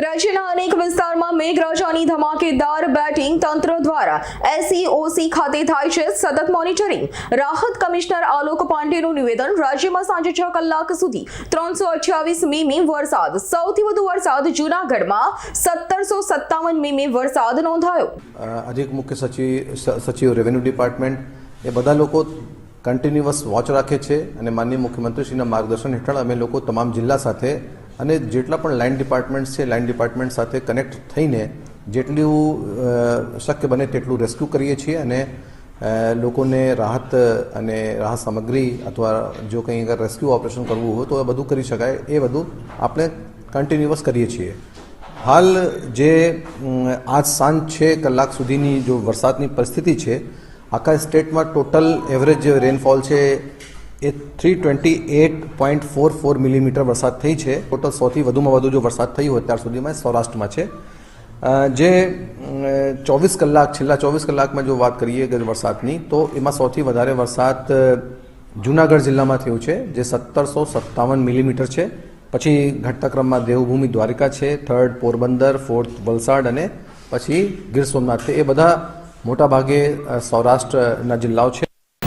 રાજ્યના અનેક વિસ્તારમાં મેઘરાજાની ધમાકેદાર બેટિંગ તંત્ર દ્વારા એસઈઓસી ખાતે થાય છે સતત મોનિટરિંગ. રાહત કમિશનર આલોક પાંડેનું નિવેદન, રાજ્યમાં સાંજે છ કલાક સુધી ત્રણસો અઠ્યાવીસ મીમી વરસાદ, સૌથી વધુ વરસાદ જૂનાગઢમાં સત્તરસો સત્તાવન મીમી વરસાદ નોંધાયો. આજે મુખ્ય સચિવ સચિવ રેવન્યુ ડિપાર્ટમેન્ટ એ બધા લોકો કન્ટિન્યુઅસ વોચ રાખે છે અને માનનીય મુખ્યમંત્રીશ્રીના માર્ગદર્શન હેઠળ અમે લોકો તમામ જિલ્લા સાથે અને જેટલા પણ લાઇન ડિપાર્ટમેન્ટ છે, લાઇન ડિપાર્ટમેન્ટ સાથે કનેક્ટ થઈને જેટલું શક્ય બને તેટલું રેસ્ક્યુ કરીએ છીએ અને લોકોને રાહત અને રાહત સામગ્રી અથવા જો કંઈ અગર રેસ્ક્યુ ઓપરેશન કરવું હોય તો એ બધું કરી શકાય. એ બધું આપણે કન્ટિન્યુઅસ કરીએ છીએ. હાલ જે આજ સાંજ છે કલાક સુધીની જો વરસાદની પરિસ્થિતિ છે, આખા સ્ટેટમાં ટોટલ એવરેજ જે રેનફોલ છે એ three twenty eight point four four millimetre વરસાદ થઈ છે. ટોટલ સૌથી વધુમાં વધુ જો વરસાદ થયો અત્યાર સુધીમાં સૌરાષ્ટ્રમાં છે. જે ચોવીસ કલાક, છેલ્લા ચોવીસ કલાકમાં જો વાત કરીએ વરસાદની, તો એમાં સૌથી વધારે વરસાદ જૂનાગઢ જિલ્લામાં થયું છે, જે સત્તરસો સત્તાવન મિલીમીટર છે. પછી ઘટતા ક્રમમાં દેવભૂમિ દ્વારિકા છે થર્ડ પોરબંદર ફોર્થ વલસાડ અને પછી ગીર સોમનાથ છે. એ બધા મોટાભાગે સૌરાષ્ટ્રના જિલ્લાઓ છે.